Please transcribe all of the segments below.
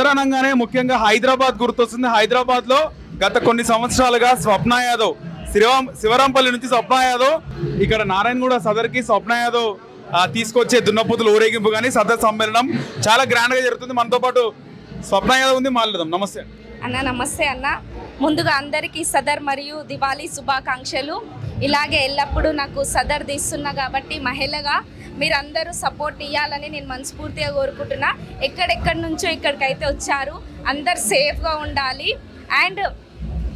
సదర్ అనగానే ముఖ్యంగా హైదరాబాద్ గుర్తొస్తుంది. హైదరాబాద్లో గత కొన్ని సంవత్సరాలుగా స్వప్న యాదవ్ శివరాం శివరాంపల్లి నుంచి స్వప్న యాదవ్ ఇక్కడ నారాయణగూడ సదర్కి స్వప్న యాదవ్ తీసుకొచ్చే దున్నపోతులు ఊరేగింపు కానీ సదర్ సమ్మేళనం చాలా గ్రాండ్గా జరుగుతుంది. మనతో పాటు స్వప్న యాదవ్ ఉంది. మాట్లాడదాం. నమస్తే. అన్న నమస్తే అన్న. ముందుగా అందరికీ సదర్ మరియు దివాళీ శుభాకాంక్షలు. ఇలాగే ఎల్లప్పుడూ నాకు సదర్ తీస్తున్నా కాబట్టి మహిళగా మీరందరూ సపోర్ట్ ఇవ్వాలని నేను మనస్ఫూర్తిగా కోరుకుంటున్నా. ఎక్కడెక్కడి నుంచో ఇక్కడికైతే వచ్చారు. అందరు సేఫ్గా ఉండాలి. అండ్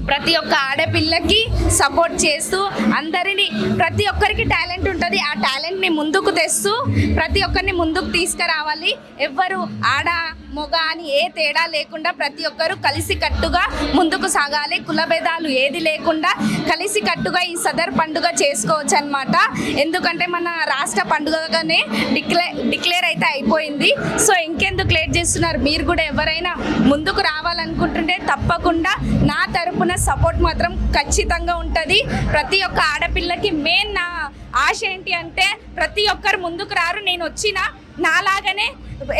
ప్రతి ఒక్క ఆడపిల్లకి సపోర్ట్ చేస్తూ అందరినీ ప్రతి ఒక్కరికి టాలెంట్ ఉంటుంది. ఆ టాలెంట్ని ముందుకు తెస్తూ ప్రతి ఒక్కరిని ముందుకు తీసుకురావాలి. ఎవ్వరు ఆడ మొగ అని ఏ తేడా లేకుండా ప్రతి ఒక్కరు కలిసి కట్టుగా ముందుకు సాగాలి. కులభేదాలు ఏది లేకుండా కలిసి కట్టుగా ఈ సదర్ పండుగ చేసుకోవచ్చు అనమాట ఎందుకంటే మన రాష్ట్ర పండుగగానే డిక్లేర్ డిక్లేర్ అయితే అయిపోయింది. సో ఇంకెందుకు లేట్ చేస్తున్నారు? మీరు కూడా ఎవరైనా ముందుకు రావాలనుకుంటుంటే తప్పకుండా నా తరపున సపోర్ట్ మాత్రం ఖచ్చితంగా ఉంటుంది. ప్రతి ఒక్క ఆడపిల్లకి మెయిన్ నా ఆశ ఏంటి అంటే ప్రతి ఒక్కరు ముందుకు రారు నేను వచ్చిన నాలాగానే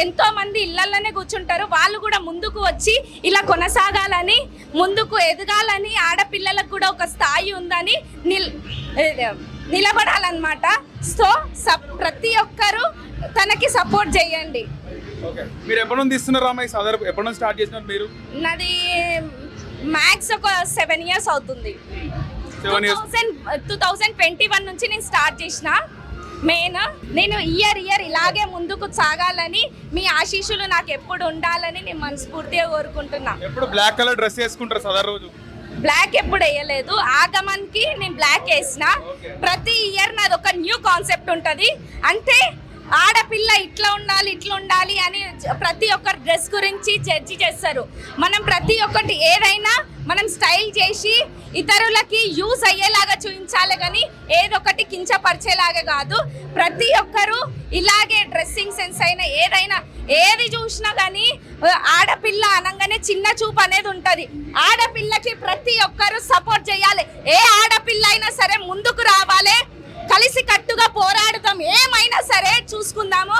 ఎంతో మంది ఇళ్ళలోనే కూర్చుంటారు. వాళ్ళు కూడా ముందుకు వచ్చి ఇలా కొనసాగాలని ముందుకు ఎదగాలని ఆడపిల్లలకు కూడా ఒక స్థాయి ఉందని నిల్ నిలబడాలన్నమాట. సో ప్రతి ఒక్కరూ తనకి సపోర్ట్ చేయండి. మీరు ఎప్పటి ఎప్పటి నుంచి స్టార్ట్ చేసినారు మీరు? నాది మ్యాక్స్ ఒక సెవెన్ ఇయర్స్ అవుతుంది. Seven years. Two thousand twenty one నుంచి నేను స్టార్ట్ చేసిన. మెయిన్ నేను ఇయర్ ఇయర్ ఇలాగే ముందుకు సాగాలని మీ ఆశీస్సులు నాకు ఎప్పుడు ఉండాలని నేను మనస్ఫూర్తిగా కోరుకుంటున్నా. ఎప్పుడు బ్లాక్ కలర్ డ్రెస్ వేసుకుంటారు సదర్ రోజు? బ్లాక్ ఎప్పుడు వేయలేదు. ఆగమన్కి నేను బ్లాక్ వేసిన ప్రతి ఇయర్ నాది ఒక న్యూ కాన్సెప్ట్ ఉంటుంది. అంటే ఆడపిల్ల ఇట్లా ఉండాలి ఇట్లా ఉండాలి అని ప్రతి ఒక్క డ్రెస్ గురించి జడ్జి చేస్తారు. మనం ప్రతి ఒక్కటి ఏదైనా మనం స్టైల్ చేసి ఇతరులకి యూజ్ అయ్యేలాగా చూపించాలి కానీ ఏదొకటి కించపరిచేలాగా కాదు. ప్రతి ఒక్కరూ ఇలాగే డ్రెస్సింగ్ సెన్స్ అయినా ఏదైనా ఏది చూసినా కానీ ఆడపిల్ల అనగానే చిన్న చూపు అనేది ఉంటుంది. ఆడపిల్లకి ప్రతి ఒక్కరూ సపోర్ట్ చేయాలి. ఏ ఆడపిల్ల అయినా సరే ముందుకు రావాలి. కలిసి కట్టుగా పోరాడుతాం. ఏమైనా సరే చూసుకుందాము.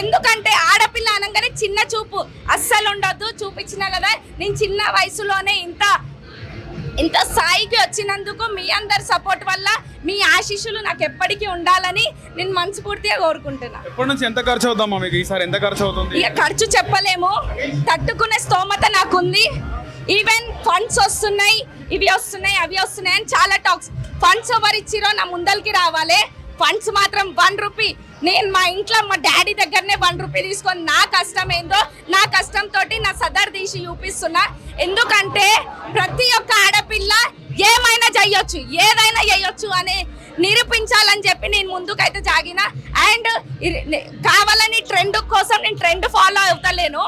ఎందుకంటే ఆడపిల్ల అనగానే చిన్న చూపు. అస్సలు ఉండొద్దు చూపించిన కదా. నేను చిన్న వయసులోనే ఇంత ఇంత స్థాయికి వచ్చినందుకు మీ అందరి సపోర్ట్ వల్ల మీ ఆశీస్సులు నాకు ఎప్పటికీ ఉండాలని నేను మనస్ఫూర్తిగా కోరుకుంటున్నా. ఎప్పటి నుంచి ఎంత ఖర్చు అవుతామా మీకు? ఈసారి ఎంత ఖర్చు అవుతుంది? ఇక ఖర్చు చెప్పలేము. తట్టుకునే స్తోమత నాకుంది. ఈవెన్ ఫండ్స్ వస్తున్నాయి ఇవి వస్తున్నాయి అవి వస్తున్నాయి అని చాలా టాక్స్ ఫండ్స్ ఎవరు ఇచ్చిరో నా ముందరికి రావాలి. ఫండ్స్ మాత్రం వన్ రూపీ నేను మా ఇంట్లో మా డాడీ దగ్గరనే వన్ రూపీ తీసుకొని నా కష్టం ఏందో నా కష్టంతో నా సదర్ తీసి చూపిస్తున్నా. ఎందుకంటే ప్రతి ఒక్క ఆడపిల్ల ఏమైనా చెయ్యొచ్చు ఏదైనా చేయొచ్చు అని నిరూపించాలని చెప్పి నేను ముందుకైతే జాగిన. అండ్ కావాలని ట్రెండ్ కోసం నేను ట్రెండ్ ఫాలో అవుతలేను.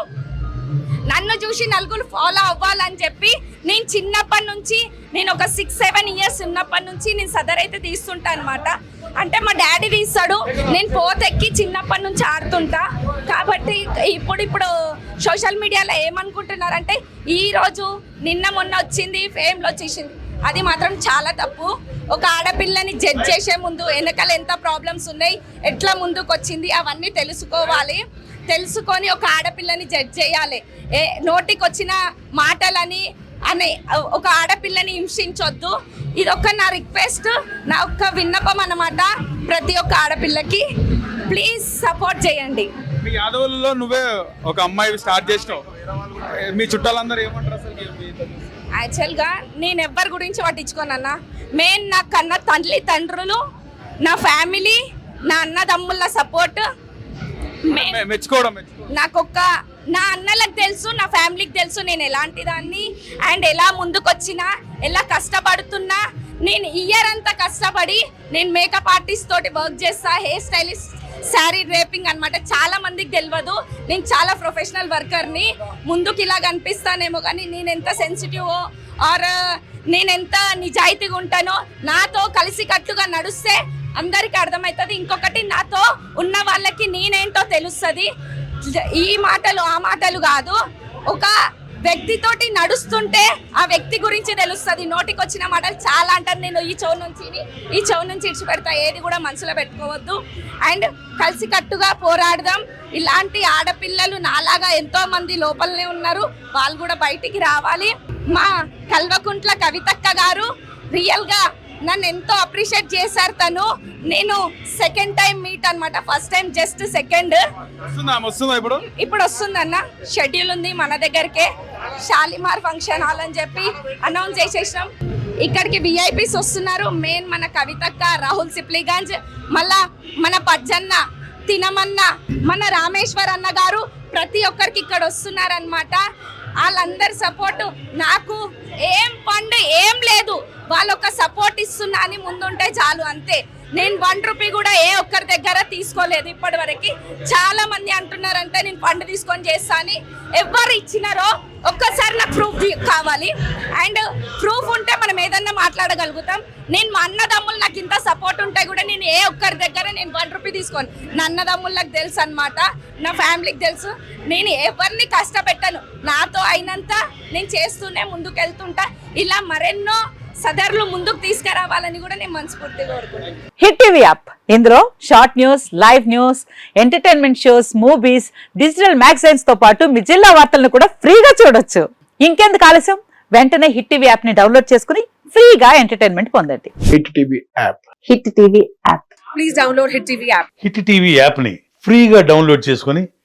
నన్ను చూసి నలుగురు ఫాలో అవ్వాలని చెప్పి నేను చిన్నప్పటి నుంచి నేను ఒక సిక్స్ సెవెన్ ఇయర్స్ ఉన్నప్పటి నుంచి నేను సదర్ అయితే తీస్తుంటా అనమాట అంటే మా డాడీ తీస్తాడు నేను పోతెక్కి చిన్నప్పటి నుంచి ఆడుతుంటా. కాబట్టి ఇప్పుడు ఇప్పుడు సోషల్ మీడియాలో ఏమనుకుంటున్నారంటే ఈరోజు నిన్న మొన్న వచ్చింది ఫేమ్లో వచ్చేసింది. అది మాత్రం చాలా తప్పు. ఒక ఆడపిల్లని జడ్జ్ చేసే ముందు వెనకాల ఎంత ప్రాబ్లమ్స్ ఉన్నాయి ఎట్లా ముందుకు వచ్చింది అవన్నీ తెలుసుకోవాలి. తెలుసుకొని ఒక ఆడపిల్లని జడ్జ్ చేయాలి. ఏ నోటికి వచ్చిన మాటలని అనే ఒక ఆడపిల్లని హింసించొద్దు. ఇది ఒక్క నా రిక్వెస్ట్ నా ఒక్క విన్నపం అన్నమాట ప్రతి ఒక్క ఆడపిల్లకి. ప్లీజ్ సపోర్ట్ చేయండి. మీ యాదవులలో నువ్వే ఒక అమ్మాయి స్టార్ట్ చేసినావు. మీ చుట్టాలందరూ ఏమంటారు అసలు? యాక్చువల్గా నేను ఎవ్వరి గురించి పట్టించుకోనన్నా మెయిన్ నా కన్న తండ్రి తండ్రులు నా ఫ్యామిలీ నా అన్నదమ్ముల సపోర్ట్ మెచ్చుకోవడం మెచ్చుకోవడం. నాకొక్క నా అన్నలకు తెలుసు నా ఫ్యామిలీకి తెలుసు నేను ఎలాంటి దాన్ని. అండ్ ఎలా ముందుకొచ్చినా ఎలా కష్టపడుతున్నా నేను ఇయర్ అంతా కష్టపడి నేను మేకప్ ఆర్టిస్ట్ తోటి వర్క్ చేస్తా హెయిర్ స్టైలిస్ట్ శారీ డ్రేపింగ్ అన్నమాట. చాలా మందికి తెలియదు నేను చాలా ప్రొఫెషనల్ వర్కర్ని ముందుకు ఇలా కనిపిస్తానేమో కానీ నేను ఎంత సెన్సిటివ్ ఆర్ నేను ఎంత నిజాయితీగా ఉంటానో నాతో కలిసి కట్టుగా నడుస్తే అందరికి అర్థమవుతుంది. ఇంకొకటి నాతో ఉన్న నేనేంటో తెలుస్తుంది. ఈ మాటలు ఆ మాటలు కాదు. ఒక వ్యక్తితోటి నడుస్తుంటే ఆ వ్యక్తి గురించి తెలుస్తుంది. నోటికి వచ్చిన మాటలు చాలా అంటారు నేను ఈ చెవు నుంచి ఈ చెవు నుంచి ఇడిచిపెడతా. ఏది కూడా మనసులో పెట్టుకోవద్దు. అండ్ కలిసికట్టుగా పోరాడదాం. ఇలాంటి ఆడపిల్లలు నాలాగా ఎంతో మంది లోపలనే ఉన్నారు. వాళ్ళు కూడా బయటికి రావాలి. మా కల్వకుంట్ల కవితక్క గారు రియల్గా నన్ను ఎంతో అప్రిషియేట్ చేశారు తను. నేను సెకండ్ టైం మీట్ అన్నమాట. ఫస్ట్ టైం జస్ట్ సెకండ్ ఇప్పుడు? ఇప్పుడు వస్తుందన్న. షెడ్యూల్ ఉంది మన దగ్గరకే. షాలిమార్ ఫంక్షన్ హాల్ అని చెప్పి అనౌన్స్ చేసేసినాం. ఇక్కడికి విఐపీస్ వస్తున్నారు. మెయిన్ మన కవితక్క రాహుల్ సిప్లిగంజ్ మళ్ళా మన పజ్జన్న తినమన్న మన రామేశ్వర్ అన్న గారు ప్రతి ఒక్కరికి ఇక్కడ వస్తున్నారనమాట వాళ్ళందరి సపోర్టు నాకు ఏం పండు ఏం లేదు. వాళ్ళు ఒక సపోర్ట్ ఇస్తున్నా అని ముందుంటే చాలు అంతే. నేను వన్ రూపీ కూడా ఏ ఒక్కరి దగ్గర తీసుకోలేదు ఇప్పటి వరకు చాలా మంది అంటున్నారంటే నేను ఫండ్ తీసుకొని చేస్తా అని. ఎవరు ఇచ్చినారో ఒక్కసారి నాకు ప్రూఫ్ కావాలి. అండ్ ప్రూఫ్ ఉంటే మనం ఏదన్నా మాట్లాడగలుగుతాం. నేను మా అన్నదమ్ములు నాకు ఇంత సపోర్ట్ ఉంటే కూడా నేను ఏ ఒక్కరి దగ్గర నేను వన్ రూపీ తీసుకోను. నా అన్నదమ్ములకు తెలుసు అనమాట నా ఫ్యామిలీకి తెలుసు. నేను ఎవరిని కష్టపెట్టను. నాతో అయినంత నేను చేస్తూనే ముందుకు వెళ్తుంటా ఇలా మరెన్నో సదర్లు ముందుకు తీసుకురావాలని కూడా నేను మనస్ఫూర్తిగా కోరుకుంటున్నాను. Hit TV app. ఇందులో short news live news entertainment shows movies digital మ్యాగజైన్స్తో పాటు మీ జిల్లా వార్తలను కూడా ఫ్రీగా చూడొచ్చు. ఇంకెందుకు ఆలస్యం? వెంటనే హిట్ టీవీ యాప్ని డౌన్లోడ్ చేసుకుని ఫ్రీగా ఎంటర్టైన్మెంట్ పొందండి. Hit TV app. Hit TV app. Hit TV యాప్ని ఫ్రీగా డౌన్లోడ్ చేసుకొని